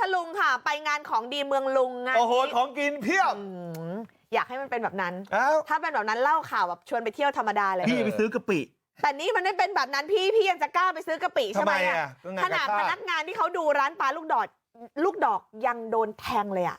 ทลุงค่ะ ไปงานของดีเมืองลุงงานโอ้โหนี้ของกินเพียบอืมอยากให้มันเป็นแบบนั้นอ้าวถ้าเป็นแบบนั้นเล่าข่าวแบบชวนไปเที่ยวธรรมดาเลยพี่ไปซื้อกะปิแต่นี่มันไม่เป็นแบบนั้นพี่พี่ยังจะกล้าไปซื้อกะปิใช่ไหมทำไมอะอะก็งานขนาดกาชาติพนักงานที่เขาดูร้านปลาลูกดอกลูกดอกยังโดนแทงเลยอะ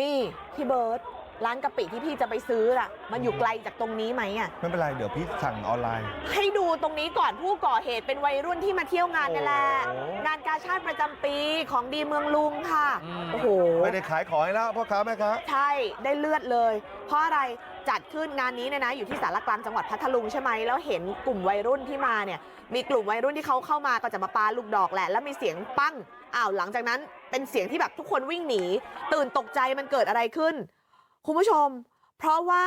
นี่พี่เบิร์ตร้านกะปิที่พี่จะไปซื้ออะมันอยู่ไกลจากตรงนี้ไหมอะไม่เป็นไรเดี๋ยวพี่สั่งออนไลน์ ให้ดูตรงนี้ก่อนผู้ก่อเหตุเป็นวัยรุ่นที่มาเที่ยวงานนี่แหละโอ้งานกา ชาติประจำปีของดีเมืองลุงค่ะอืมโอ้โหไม่ได้ขายของให้แล้วพ่อค้าแม่ค้าใช่ได้เลือดเลย เพราะอะไรจัดขึ้นงานนี้เนี่ยนะอยู่ที่สารกลางจังหวัดพัทลุงใช่ไหมแล้วเห็นกลุ่มวัยรุ่นที่มาเนี่ยมีกลุ่มวัยรุ่นที่เขาเข้ามาก็จะมาปาลูกดอกแหละแล้วมีเสียงปั้งอ้าวหลังจากนั้นเป็นเสียงที่แบบทุกคนวิ่งหนี ตื่นตกใจมันเกิดอะไรขึ้น คุณผู้ชม เพราะว่า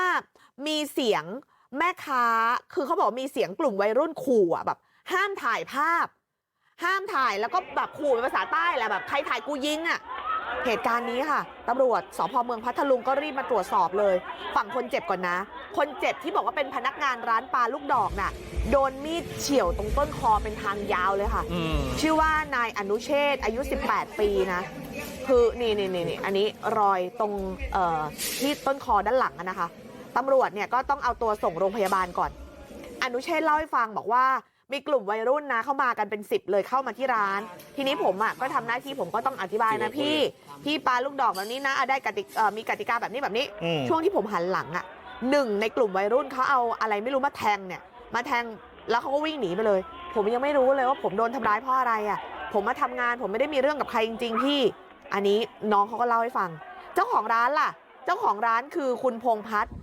มีเสียงแม่ค้าคือเขาบอกมีเสียงกลุ่มวัยรุ่นขู่อะแบบห้ามถ่ายภาพ ห้ามถ่ายแล้วก็แบบขู่เป็นภาษาใต้แหละแบบใครถ่ายกูยิงอะเหตุการณ์นี้ค่ะตำรวจสพเมืองพัทลุงก็รีบมาตรวจสอบเลยฝั่งคนเจ็บก่อนนะ คนเจ็บที่บอกว่าเป็นพนักงานร้านปลาลูกดอกน่ะโดนมีดเฉี่ยวตรงต้นคอเป็นทางยาวเลยค่ะอืมชื่อว่านายอนุเชษฐ์อายุ 18 ปีนะ คือนี่นี่นี่นี่อันนี้รอยตรงเอ่อที่ต้นคอด้านหลังอะนะคะตำรวจเนี่ยก็ต้องเอาตัวส่งโรงพยาบาลก่อน อนุเชษฐ์เล่าให้ฟังบอกว่า มีกลุ่มวัยรุ่นนะเข้ามากันเป็น10เลยเข้ามาที่ร้าน ทีนี้ผมอะก็ทำหน้าที่ผมก็ต้องอธิบายนะพี่พี่ปลาลูกดอกแบบนี้นะอะได้กติกเอ่อมีกติกาแบบนี้แบบนี้อืมช่วงที่ผมหันหลังอะหนึ่งในกลุ่มวัยรุ่นเขาเอาอะไรไม่รู้มาแทงเนี่ย มาแทงแล้วเขาก็วิ่งหนีไปเลย ผมยังไม่รู้เลยว่าผมโดนทำร้ายเพราะอะไรอะ ผมมาทำงานผมไม่ได้มีเรื่องกับใครจริง ๆ พี่ อันนี้น้องเขาก็เล่าให้ฟัง เจ้าของร้านล่ะ เจ้าของร้านคือคุณพงษ์พัฒน์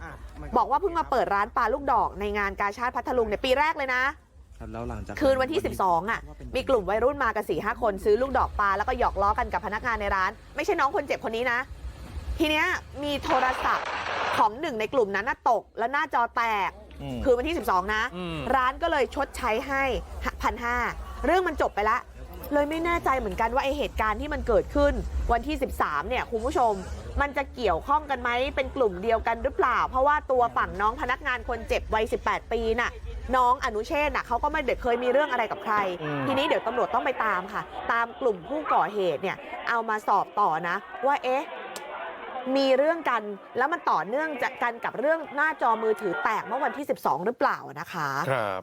บอกว่าเพิ่งมาเปิดร้านปลาลูกดอกในงานกาชาติพัทลุงในยปีแรกเลยนะ ครับแล้วหลังจากคืนวันที่ 12อะมีกลุ่มวัยรุ่นมากันสี่ห้าคนซื้อลูกดอกปลาแล้วก็หยอกล้อกันกับพนักงานในร้าน ไม่ใช่น้องคนเจ็บคนนี้นะ ทีเนี้ยมีโทรศัพท์ของหนึ่งในกลุ่มนั้นน่ะตกแล้วหน้าจอแตกอืมคืนวันที่ 12 นะอืมร้านก็เลยชดใช้ให้พันห้าเรื่องมันจบไปละเลยไม่แน่ใจเหมือนกันว่าไอเหตุการณ์ที่มันเกิดขึ้นวันที่ 13 เนี่ยคุณผู้ชม มันจะเกี่ยวข้องกันไหมเป็นกลุ่มเดียวกันหรือเปล่า เพราะว่าตัวฝั่งน้องพนักงานคนเจ็บวัย 18 ปีน่ะ น้องอนุเชษน่ะเขาก็ไม่ได้เคยมีเรื่องอะไรกับใครอืมทีนี้เดี๋ยวตำรวจต้องไปตามค่ะตามกลุ่มผู้ก่อเหตุเนี่ยเอามาสอบต่อนะว่าเอ๊ะมีเรื่องกันแล้วมันต่อเนื่องจากกันกับเรื่องหน้าจอมือถือแตกเมื่อวันที่12หรือเปล่านะคะครับ